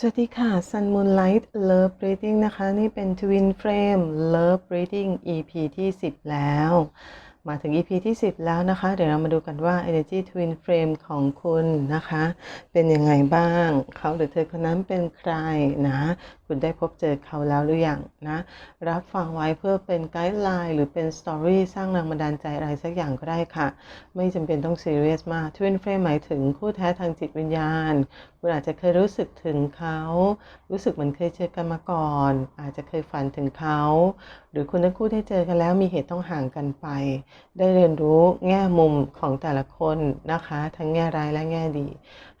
สวัสดีค่ะ Sun Moonlight Love Reading นะคะ นี่เป็น Twin Frame Love Reading EP ที่ 10 แล้ว มาถึง EP ที่ 10 แล้วนะคะ เดี๋ยวเรามาดูกันว่า Energy Twin Frame ของคุณนะคะ เป็นยังไงบ้าง เขาหรือเธอคนนั้นเป็นใครนะ คุณได้พบเจอเขาแล้วหรือยังนะ รับฟังไว้เพื่อเป็นไกด์ไลน์หรือเป็นสตอรี่สร้างแรงบันดาลใจอะไรสักอย่างก็ได้ค่ะ ไม่จำเป็นต้องซีเรียสมาก Twin Frame หมายถึงคู่แท้ทางจิตวิญญาณ คุณอาจจะเคยรู้สึกถึงเขา รู้สึกเหมือนเคยเจอกันมาก่อน อาจจะเคยฝันถึงเขา หรือคุณทั้งคู่ได้เจอกันแล้วมีเหตุต้องห่างกันไป ได้เรียนรู้แง่มุมของแต่ละคนนะคะ ทั้งแง่ร้ายและแง่ดี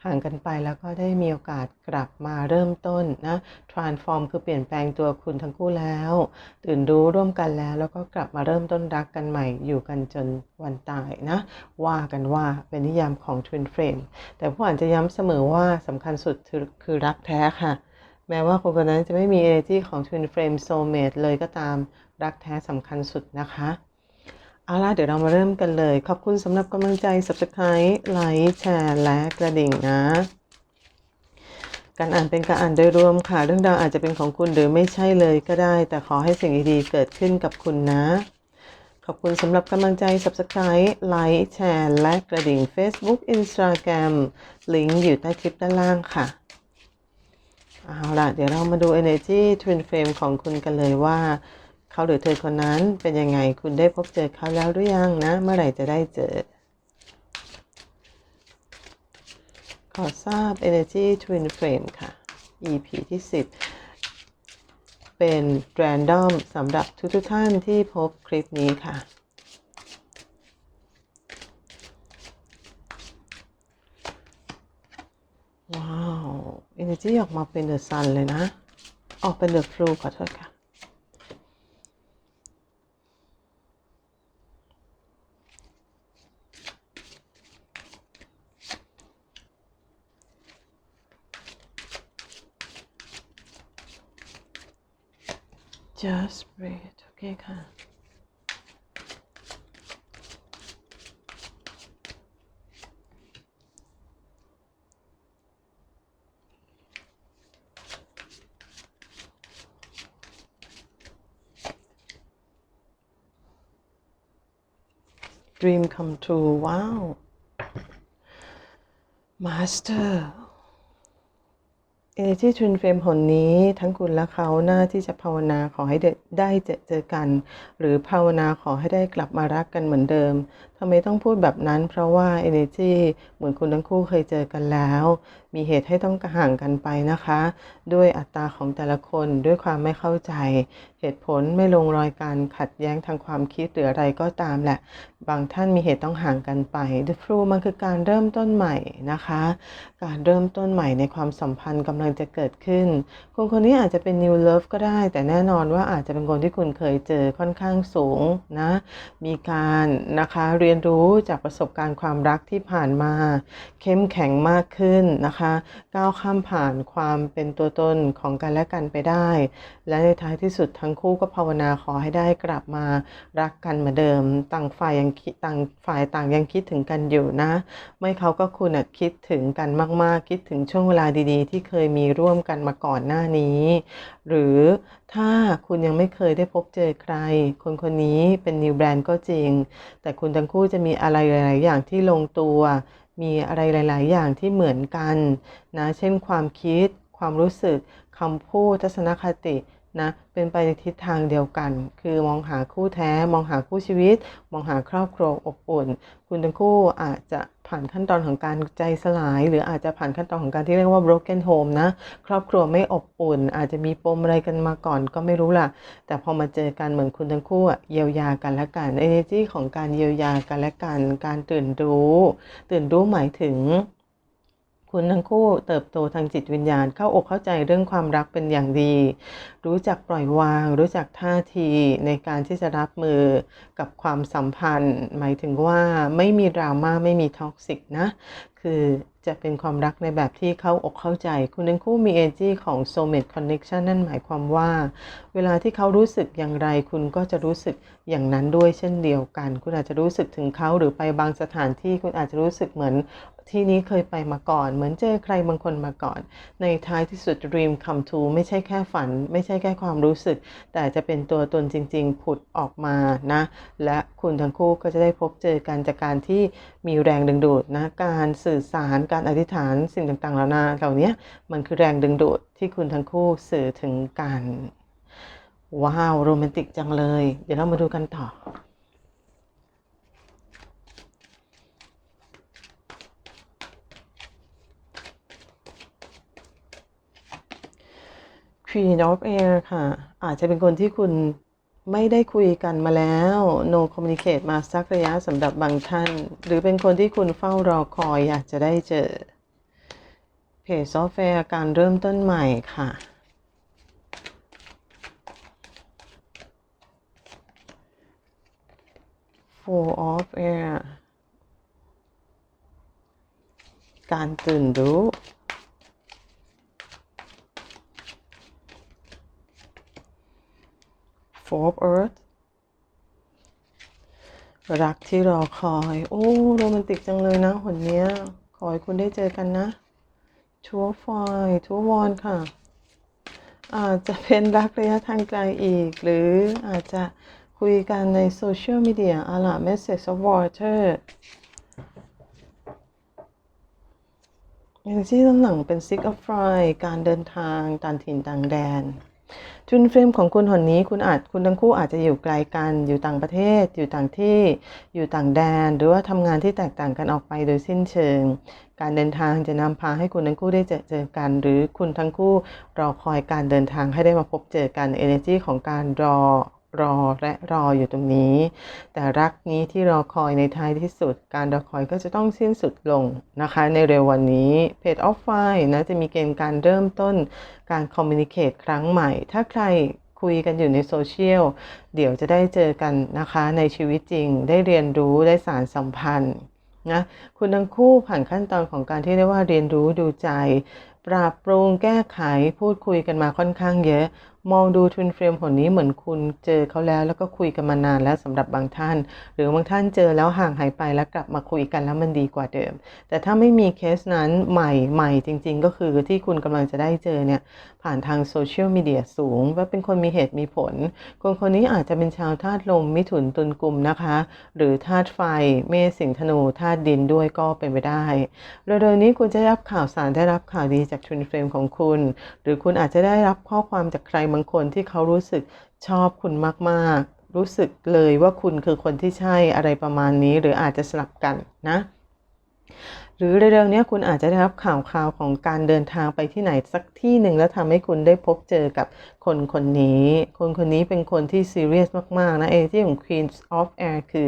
ห่างกันไปแล้วก็ได้มีโอกาสกลับมาเริ่มต้นนะ transform คือเปลี่ยนแปลงตัวคุณทั้งคู่แล้ว ตื่นรู้ร่วมกันแล้ว แล้วก็กลับมาเริ่มต้นรักกันใหม่ อยู่กันจนวันตายนะ ว่ากันว่าเป็นนิยามของ Twin Frame แต่ผู้อ่านจะย้ำเสมอว่าสำคัญสุดคือรักแท้ค่ะ แม้ว่าคนคนนั้นจะไม่มี energy ของ Twin Frame Soulmate เลยก็ตามรักแท้สำคัญสุดนะคะ เอาล่ะเดี๋ยวเรามาเริ่มกันเลย ขอบคุณสำหรับกำลังใจ Subscribe ไลค์แชร์และกระดิ่งนะ การอ่านเป็นการอ่านโดยรวมค่ะ เรื่องราวอาจจะเป็นของคุณหรือไม่ใช่เลยก็ได้ แต่ขอให้สิ่งดีๆเกิดขึ้นกับคุณนะ ขอบคุณสำหรับกำลังใจ Subscribe ไลค์แชร์และกระดิ่ง Facebook Instagram ลิงก์อยู่ใต้คลิปด้านล่างค่ะ เอาล่ะเดี๋ยวเรามาดู Energy Twin Flame ของคุณกันเลยว่า เขาหรือเธอคนนั้นเป็นยังไงคุณได้พบเจอเขาแล้วหรือยังนะ เมื่อไหร่จะได้เจอ ขอทราบ Energy Twin Flame ค่ะ EP ที่ 10 เป็น random สำหรับทุกๆท่านที่พบคลิปนี้ค่ะ ว้าว Energy ออกมาเป็น The Sun เลยนะ ออกเป็น The Flu ขอโทษค่ะ just breathe โอเคค่ะ dream come true ว้าว master Energy Twin Flame หนนี้ทั้งคุณและเขาหน้าที่จะภาวนาขอให้ได้ได้เจอเจอกัน หรือภาวนาขอให้ได้กลับมารักกันเหมือนเดิมทำไมต้องพูดแบบนั้น เพราะว่าเอเนจีเหมือนคุณทั้งคู่เคยเจอกันแล้วมีเหตุให้ต้องห่างกันไปนะคะ ด้วยอัตราของแต่ละคนด้วยความไม่เข้าใจ เหตุผลไม่ลงรอยกันขัดแย้งทางความคิดหรืออะไรก็ตามแหละ บางท่านมีเหตุต้องห่างกันไป The Flu มันคือการเริ่มต้นใหม่นะคะ การเริ่มต้นใหม่ในความสัมพันธ์กำลังจะเกิดขึ้น คนคนนี้อาจจะเป็น New Love ก็ได้ แต่แน่นอนว่าอาจจะเป็นคนที่คุณเคยเจอค่อนข้างสูงนะ มีการนะคะเรียนรู้จากประสบการณ์ความรักที่ผ่านมา เข้มแข็งมากขึ้นนะคะก้าวข้ามผ่านความเป็นตัวตนของกันและกันไปได้ และในท้ายที่สุดทั้งคู่ก็ภาวนาขอให้ได้กลับมารักกันเหมือนเดิม ต่างฝ่ายยังคิดต่างฝ่ายต่างยังคิดถึงกันอยู่นะ ไม่เขาก็คุณคิดถึงกันมาก ๆ คิดถึงช่วงเวลาดีๆ ที่เคยมีร่วมกันมาก่อนหน้านี้ หรือถ้าคุณยังไม่เคยได้พบเจอใคร คนคนนี้เป็นนิวแบรนด์ก็จริง แต่คุณทั้งคู่จะมีอะไรหลายๆอย่างที่ลงตัว มีอะไรหลาย ๆ อย่างที่เหมือนกันนะ เช่นความคิด ความรู้สึกคำพูดทัศนคติ นะเป็นไปในทิศทางเดียวกัน คือมองหาคู่แท้ มองหาคู่ชีวิต มองหาครอบครัวอบอุ่น คุณทั้งคู่อาจจะผ่านขั้นตอนของการใจสลาย หรืออาจจะผ่านขั้นตอนของการที่เรียกว่า broken home นะ ครอบครัวไม่อบอุ่น อาจจะมีปมอะไรกันมาก่อนก็ไม่รู้ล่ะ แต่พอมาเจอกันเหมือนคุณทั้งคู่เยียวยากันและกัน energy ของการเยียวยากันและกัน การตื่นรู้ ตื่นรู้หมายถึง คุณทั้งคู่เติบโตทางจิตวิญญาณเข้าอกเข้าใจเรื่องความรักเป็นอย่างดี รู้จักปล่อยวาง รู้จักท่าทีในการที่จะรับมือกับความสัมพันธ์ หมายถึงว่าไม่มีดราม่าไม่มีท็อกซิกนะ คือจะเป็นความรักในแบบที่เข้าอกเข้าใจ คุณทั้งคู่มี energy ของ soulmate connection นั่นหมายความว่า เวลาที่เขารู้สึกอย่างไร คุณก็จะรู้สึกอย่างนั้นด้วยเช่นเดียวกัน คุณอาจจะรู้สึกถึงเขาหรือไปบางสถานที่คุณอาจจะรู้สึกเหมือน ที่นี้เคยไปมาก่อน เหมือนเจอใครบางคนมาก่อน ในท้ายที่สุด dream come true ไม่ใช่แค่ฝัน ไม่ใช่แค่ความรู้สึก แต่จะเป็นตัวตนจริง ๆ ผุดออกมานะ และคุณทั้งคู่ก็จะได้พบเจอกันจากการที่มีแรงดึงดูดนะ การสื่อสารการอธิษฐานสิ่งต่างๆเหล่านาเหล่านี้มันคือแรงดึงดูดที่คุณทั้งคู่สื่อถึงกัน ว้าว โรแมนติกจังเลย เดี๋ยวเรามาดูกันต่อ Queen of Air ค่ะ อาจจะเป็นคนที่คุณไม่ได้คุยกันมาแล้ว no communicate มาสักระยะสำหรับบางท่าน หรือเป็นคนที่คุณเฝ้ารอคอยอยากจะได้เจอ Page of Air การเริ่มต้นใหม่ค่ะ Four of Air การตื่นรู้ Four of Earth รักที่รอคอย โอ้โรแมนติกจังเลยนะหนเนี้ย ขอให้คุณได้เจอกันนะชัวร์ไฟทัววอนค่ะ อาจจะเป็นรักระยะทางไกลอีก หรืออาจจะคุยกันในโซเชียลมีเดียอาล่ะ Message of Water อย่างที่ตำหน่งเป็น Six of Fire การเดินทางต่างถิ่นต่างแดน จุนเฟรมของคุณหนนี้คุณอาจคุณทั้งคู่อาจจะอยู่ไกลกัน อยู่ต่างประเทศ อยู่ต่างที่อยู่ต่างแดน หรือว่าทำงานที่แตกต่างกันออกไปโดยสิ้นเชิง การเดินทางจะนำพาให้คุณทั้งคู่ได้เจอเจอกัน หรือคุณทั้งคู่รอคอยการเดินทางให้ได้มาพบเจอกัน energy ของการรอ รอและรออยู่ตรงนี้ แต่รักนี้ที่รอคอยในท้ายที่สุด การรอคอยก็จะต้องสิ้นสุดลงนะคะ ในเร็ววันนี้ Page of Fire นะจะมีเกณฑ์การเริ่มต้นการคอมมิ n นิเค e ครั้งใหม่ ถ้าใครคุยกันอยู่ในโซเชียล เดี๋ยวจะได้เจอกันนะคะ ในชีวิตจริงได้เรียนรู้ได้สารสัมพันธ์นะคุณทั้งคู่ผ่านขั้นตอนของการที่เรียกว่าเรียนรู้ดูใจ ปรับปรุงแก้ไขพูดคุยกันมาค่อนข้างเยอะมองดูทวินเฟรมคนนี้เหมือนคุณเจอเขาแล้ว แล้วก็คุยกันมานานแล้วสำหรับบางท่าน หรือบางท่านเจอแล้วห่างหายไปแล้วกลับมาคุยกันแล้วมันดีกว่าเดิม แต่ถ้าไม่มีเคสนั้นใหม่ใหม่จริง ๆ ก็คือที่คุณกำลังจะได้เจอเนี่ยผ่านทางโซเชียลมีเดียสูง ว่าเป็นคนมีเหตุมีผล คนคนนี้อาจจะเป็นชาวธาตุลมมิถุนตุลกุมนะคะ หรือธาตุไฟเมษสิงห์ธนูธาตุดินด้วยก็เป็นไปได้เร็วๆนี้คุณจะรับข่าวสารได้รับข่าวดีจากทวินเฟรมของคุณ หรือคุณอาจจะได้รับข้อความจากใครบางคนที่เขารู้สึกชอบคุณมากๆ รู้สึกเลยว่าคุณคือคนที่ใช่อะไรประมาณนี้ หรืออาจจะสลับกันนะหรือเร็วๆนี้คุณอาจจะได้รับข่าวข่าวของการเดินทางไปที่ไหนสักที่หนึ่งแล้วทำให้คุณได้พบเจอกับคนคนนี้ คนคนนี้เป็นคนที่ซีเรียสมากๆนะเอที่ของ Queen of Air คือ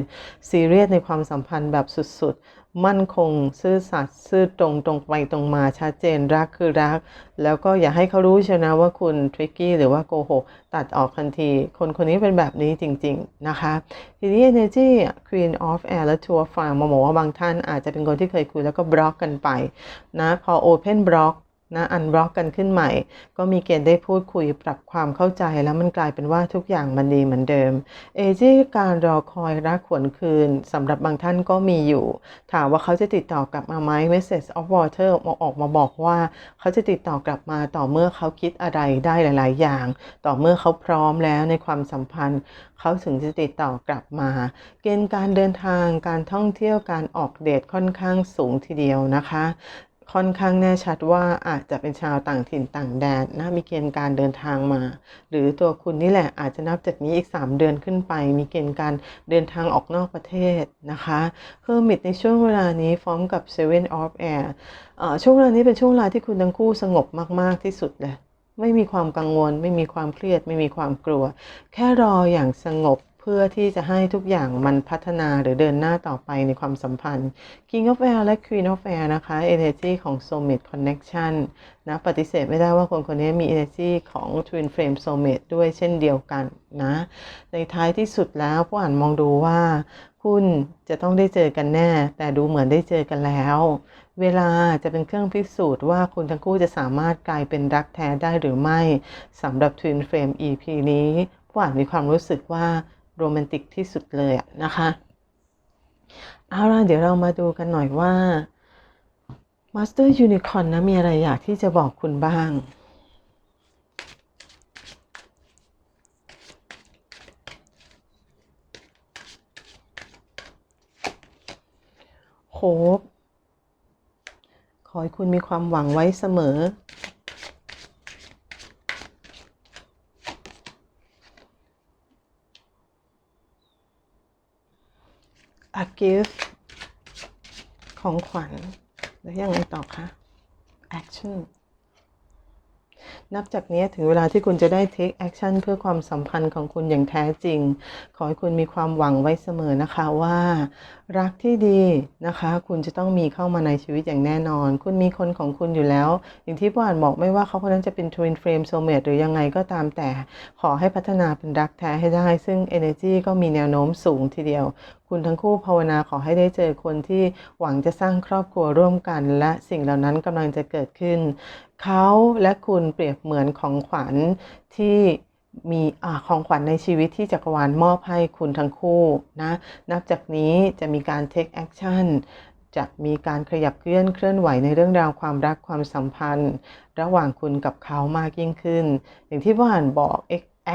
ซีเรียสในความสัมพันธ์แบบสุดๆ มั่นคง ซื่อสัตย์ซื่อตรงตรงไปตรงมาชัดเจนรักคือรัก แล้วก็อย่าให้เขารู้เชียวนะว่าคุณทริกกี้หรือว่าโกหกตัดออกทันที คนคนนี้เป็นแบบนี้จริง ๆ นะคะ ทีนี้ energy queen of air และ Tour f i r มาบอกว่าบางท่านอาจจะเป็นคนที่เคยคุยแล้วก็บล็อกกันไปนะพอ open block นะอันบล็อกกันขึ้นใหม่ ก็มีเกณฑ์ได้พูดคุยปรับความเข้าใจแล้วมันกลายเป็นว่าทุกอย่างมันดีเหมือนเดิม เอจีการรอคอยรักขวนคืนสำหรับบางท่านก็มีอยู่ ถามว่าเขาจะติดต่อกลับมาไหม Message of Water มาออกมาบอกว่า เขาจะติดต่อกลับมาต่อเมื่อเขาคิดอะไรได้หลาย ๆ อย่าง ต่อเมื่อเขาพร้อมแล้วในความสัมพันธ์ เขาถึงจะติดต่อกลับมา เกณฑ์การเดินทางการท่องเที่ยวการออกเดทค่อนข้างสูงทีเดียวนะคะ ค่อนข้างแน่ชัดว่าอาจจะเป็นชาวต่างถิ่นต่างแดนนะมีเกณฑ์การเดินทางมา หรือตัวคุณนี่แหละอาจจะนับจากนี้อีก 3 เดือนขึ้นไป มีเกณฑ์การเดินทางออกนอกประเทศนะคะเพิ่มมิดในช่วงเวลานี้พร้อมกับ Seven of Air ช่วงเวลานี้เป็นช่วงเวลาที่คุณทั้งคู่สงบมาก ๆ ที่สุดเลยไม่มีความกังวล ไม่มีความเครียด ไม่มีความกลัว แค่รออย่างสงบ พื่อที่จะให้ทุกอย่างมันพัฒนาหรือเดินหน้าต่อไปในความสัมพันธ์ King of Air และ Queen of Air นะคะ Energy ของ Soulmate Connection นะปฏิเสธไม่ได้ว่าคนคนนี้มี Energy ของ Twin Flame Soulmate ด้วยเช่นเดียวกันนะ ในท้ายที่สุดแล้วผู้อ่านมองดูว่า คุณจะต้องได้เจอกันแน่ แต่ดูเหมือนได้เจอกันแล้ว เวลาจะเป็นเครื่องพิสูจน์ว่าคุณทั้งคู่จะสามารถกลายเป็นรักแท้ได้หรือไม่สำหรับ Twin Flame EP นี้ผู้อ่านมีความรู้สึกว่า โรแมนติกที่สุดเลยอะนะคะเอาล่ะเดี๋ยวเรามาดูกันหน่อยว่ามาสเตอร์ยูนิคอนนะมีอะไรอยากที่จะบอกคุณบ้าง โฮปขอให้คุณมีความหวังไว้เสมอ a gift ของขวัญ แล้วยังไงต่อคะ action นับจากนี้ถึงเวลาที่คุณจะได้ take action เพื่อความสัมพันธ์ของคุณอย่างแท้จริง ขอให้คุณมีความหวังไว้เสมอนะคะว่า รักที่ดีนะคะ คุณจะต้องมีเข้ามาในชีวิตอย่างแน่นอน คุณมีคนของคุณอยู่แล้ว อย่างที่พ่ออ่านบอกไม่ว่าเขาคนนั้นจะเป็น twin flame soulmate หรือยังไงก็ตามแต่ ขอให้พัฒนาเป็นรักแท้ให้ได้ ซึ่ง energy ก็มีแนวโน้มสูงทีเดียว คุณทั้งคู่ภาวนาขอให้ได้เจอคนที่หวังจะสร้างครอบครัวร่วมกัน และสิ่งเหล่านั้นกำลังจะเกิดขึ้น เขาและคุณเปรียบเหมือนของขวัญที่มีอของขวัญในชีวิตที่จักรวาลมอบให้คุณทั้งคู่นะนับจากนี้จะมีการ take action จะมีการขยับเคลื่อนเคลื่อนไหวในเรื่องราวความรักความสัมพันธ์ ระหว่างคุณกับเขามากยิ่งขึ้น อย่างที่ว่านบอก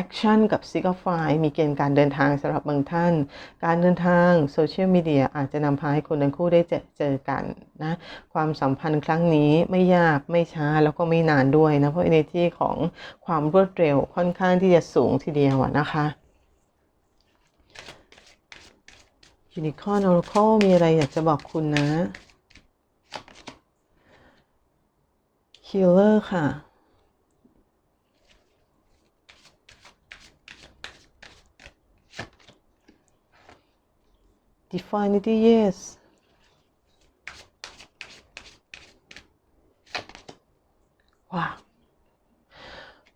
action กับ signify มีเกณฑ์การเดินทางสำหรับบางท่าน การเดินทางโซเชียลมีเดียอาจจะนำพาให้คนทั้งคู่ได้เจอเจอกันนะ ความสัมพันธ์ครั้งนี้ไม่ยากไม่ช้าแล้วก็ไม่นานด้วยนะ เพราะ energy ของความรวดเร็วค่อนข้างที่จะสูงทีเดียวอะนะคะ Unicorn Oracle มีอะไรอยากจะบอกคุณนะ Healer ค่ะ Divinity yes ว้าว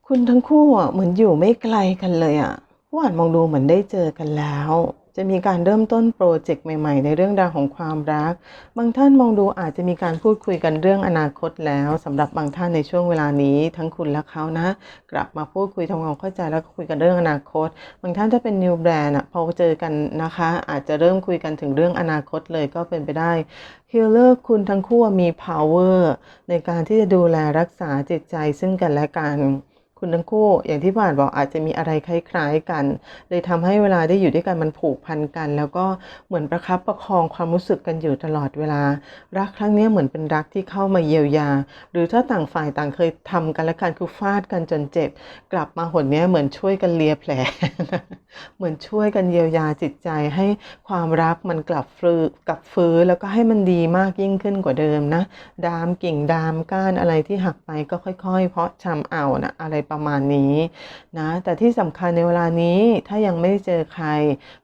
คุณทั้งคู่อะเหมือนอยู่ไม่ไกลกันเลยอะหวานมองดูเหมือนได้เจอกันแล้ว จะมีการเริ่มต้นโปรเจกต์ใหม่ ๆ ในเรื่องราวของความรัก บางท่านมองดูอาจจะมีการพูดคุยกันเรื่องอนาคตแล้วสำหรับบางท่านในช่วงเวลานี้ ทั้งคุณและเขานะ กลับมาพูดคุยทำความเข้าใจแล้วก็คุยกันเรื่องอนาคต บางท่านถ้าเป็น new brand อะพอเจอกันนะคะ อาจจะเริ่มคุยกันถึงเรื่องอนาคตเลยก็เป็นไปได้ Healer คุณทั้งคู่มี power ในการที่จะดูแลรักษาจิตใจซึ่งกันและกัน คุณทั้งคู่อย่างที่ผ่านบอกอาจจะมีอะไรคล้ายๆกัน เลยทำให้เวลาได้อยู่ด้วยกันมันผูกพันกัน แล้วก็เหมือนประคับประคองความรู้สึกกันอยู่ตลอดเวลา รักครั้งนี้เหมือนเป็นรักที่เข้ามาเยียวยา หรือถ้าต่างฝ่ายต่างเคยทำกันและกันคือฟาดกันจนเจ็บ กลับมาหนเนี้ยเหมือนช่วยกันเลียแผล เหมือนช่วยกันเยียวยาจิตใจให้ความรักมันกลับฟื้นกลับฟื้นแล้วก็ให้มันดีมากยิ่งขึ้นกว่าเดิมนะ ดามกิ่งดามก้านอะไรที่หักไปก็ค่อยๆ เพาะชำเอานะอะไรประมาณนี้นะแต่ที่สำคัญในเวลานี้ถ้ายังไม่ได้เจอใคร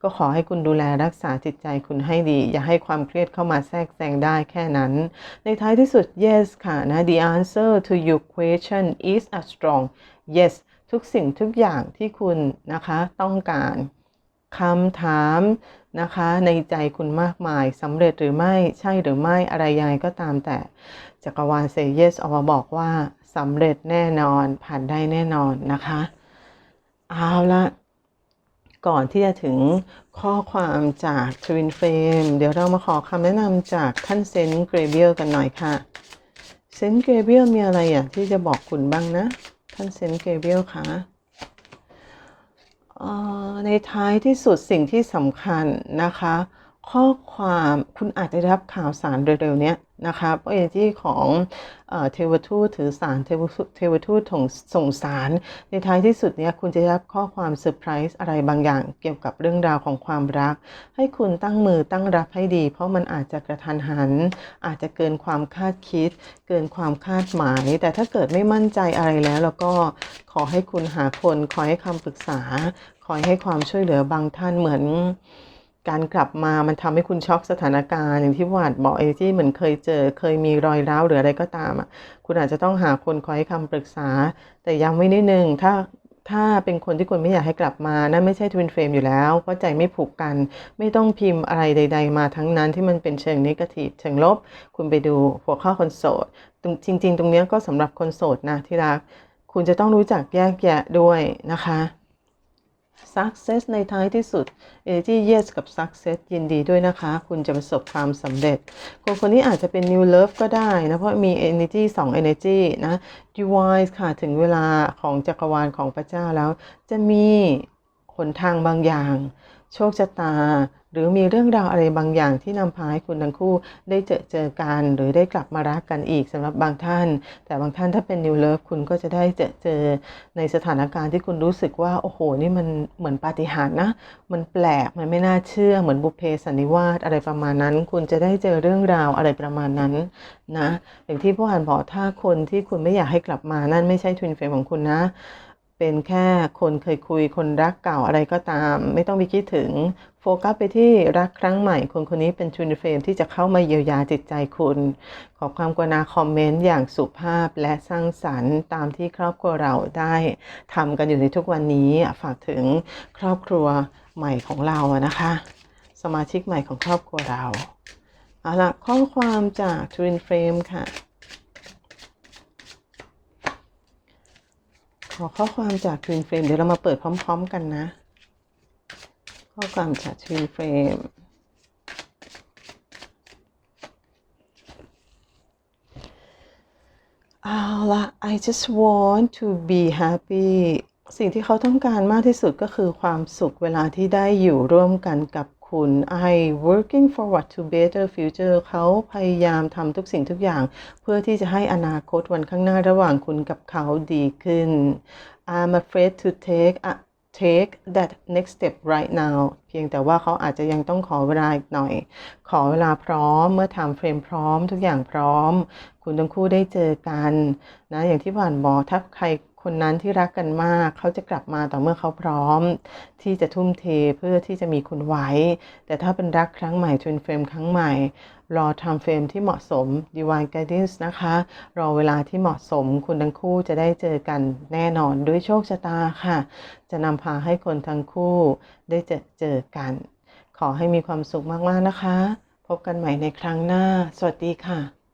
ก็ขอให้คุณดูแลรักษาจิตใจคุณให้ดี อย่าให้ความเครียดเข้ามาแทรกแซงได้แค่นั้น ในท้ายที่สุด yes ค่ะนะ the answer to your question is a strong yes ทุกสิ่งทุกอย่างที่คุณนะคะต้องการ คำถามนะคะ ในใจคุณมากมายสำเร็จหรือไม่ใช่หรือไม่อะไรยังไงก็ตามแต่จักรวาลเซเยสออกมาบอกว่าสำเร็จแน่นอนผ่านได้แน่นอนนะคะเอาละก่อนที่จะถึงข้อความจาก Twin Flame เดี๋ยวเรามาขอคำแนะนำจากท่านเซนเกรเบียลกันหน่อยค่ะเซนเกรเบียลมีอะไรอยากที่จะบอกคุณบ้างนะ ท่านเซนเกรเบียลคะเอ่อ ในท้ายที่สุดสิ่งที่สำคัญนะคะ ข้อความคุณอาจจะได้รับข่าวสารเร็วๆเนี้ยนะคะเพระเอที่ของเทวทูตถือสารเทวทูตเทวทูตส่งส่งสาร ในท้ายที่สุดเนี้ยคุณจะได้รับข้อความเซอร์ไพรส์อะไรบางอย่างเกี่ยวกับเรื่องราวของความรัก ให้คุณตั้งมือตั้งรับให้ดี เพราะมันอาจจะกระทันหัน อาจจะเกินความคาดคิด เกินความคาดหมาย แต่ถ้าเกิดไม่มั่นใจอะไรแล้ว แล้วก็ขอให้คุณหาคนคอให้คำปรึกษาคอให้ความช่วยเหลือบางท่านเหมือน การกลับมามันทำให้คุณช็อกสถานการณ์อย่างที่วาดบอกไอ้ที่เหมือนเคยเจอ เคยมีรอยร้าวหรืออะไรก็ตามอะคุณอาจจะต้องหาคนคอยให้คำปรึกษา แต่ย้ำไว้นิดนึงถ้าถ้าเป็นคนที่คุณไม่อยากให้กลับมา นั่นไม่ใช่ทวินเฟรมอยู่แล้ว เพราะใจไม่ผูกกัน ไม่ต้องพิมพ์อะไรใด ๆ มาทั้งนั้นที่มันเป็นเชิงนิเกทีฟเชิงลบ คุณไปดูหัวข้อคนโสด จริง ๆ ตรงเนี้ยก็สำหรับคนโสดนะที่รัก คุณจะต้องรู้จักแยกแยะด้วยนะคะ success ในท้ายที่สุด energy yes กับ success ยินดีด้วยนะคะ คุณจะประสบความสำเร็จ คนคนนี้อาจจะเป็น new love ก็ได้นะ เพราะมี energy 2 energy นะ divine ค่ะ ถึงเวลาของจักรวาลของพระเจ้าแล้ว จะมีหนทางบางอย่าง โชคชะตา หรือมีเรื่องราวอะไรบางอย่างที่นำพาให้คุณทั้งคู่ได้เจอเจอกัน หรือได้กลับมารักกันอีกสำหรับบางท่าน แต่บางท่านถ้าเป็น new love คุณก็จะได้เจอเจอในสถานการณ์ที่คุณรู้สึกว่า โอ้โห นี่มันเหมือนปาฏิหาริย์นะ มันแปลกมันไม่น่าเชื่อเหมือนบุพเพสันนิวาสอะไรประมาณนั้น คุณจะได้เจอเรื่องราวอะไรประมาณนั้นนะอย่างที่ผู้อ่านบอกถ้าคนที่คุณไม่อยากให้กลับมานั่นไม่ใช่ทวินเฟรมของคุณนะ เป็นแค่คนเคยคุยคนรักเก่าอะไรก็ตาม ไม่ต้องไปคิดถึง โฟกัสไปที่รักครั้งใหม่ คนคนนี้เป็นทวินเฟรมที่จะเข้ามาเยียวยาจิตใจคุณ ขอความกรุณาคอมเมนต์อย่างสุภาพและสร้างสรรค์ตามที่ครอบครัวเราได้ทำกันอยู่ในทุกวันนี้ฝากถึงครอบครัวใหม่ของเรานะคะ สมาชิกใหม่ของครอบครัวเราเอาละข้อความจากทวินเฟรมค่ะ ขอข้อความจาก Twin Frame เดี๋ยวเรามาเปิดพร้อม ๆ กันนะ ข้อความจาก Twin Frame เอาละ I just want to be happy สิ่งที่เขาต้องการมากที่สุดก็คือความสุขเวลาที่ได้อยู่ร่วมกันกับ คุณ I working forward to better future เขาพยายามทำทุกสิ่งทุกอย่าง เพื่อที่จะให้อนาคตวันข้างหน้าระหว่างคุณกับเขาดีขึ้น I'm afraid to take a take that next step right now เพียงแต่ว่าเขาอาจจะยังต้องขอเวลาอีกหน่อย ขอเวลาพร้อมเมื่อทำเฟรมพร้อมทุกอย่างพร้อม คุณทั้งคู่ได้เจอกันนะอย่างที่ผ่านบอกถ้าใคร คนนั้นที่รักกันมาก เขาจะกลับมาต่อเมื่อเขาพร้อม ที่จะทุ่มเทเพื่อที่จะมีคุณไว้ แต่ถ้าเป็นรักครั้งใหม่ทวินเฟรมครั้งใหม่ รอทำเฟรมที่เหมาะสม Divine Guidance นะคะ รอเวลาที่เหมาะสม คุณทั้งคู่จะได้เจอกันแน่นอนด้วยโชคชะตาค่ะ จะนำพาให้คนทั้งคู่ได้เจอเจอกัน ขอให้มีความสุขมากๆนะคะ พบกันใหม่ในครั้งหน้า สวัสดีค่ะ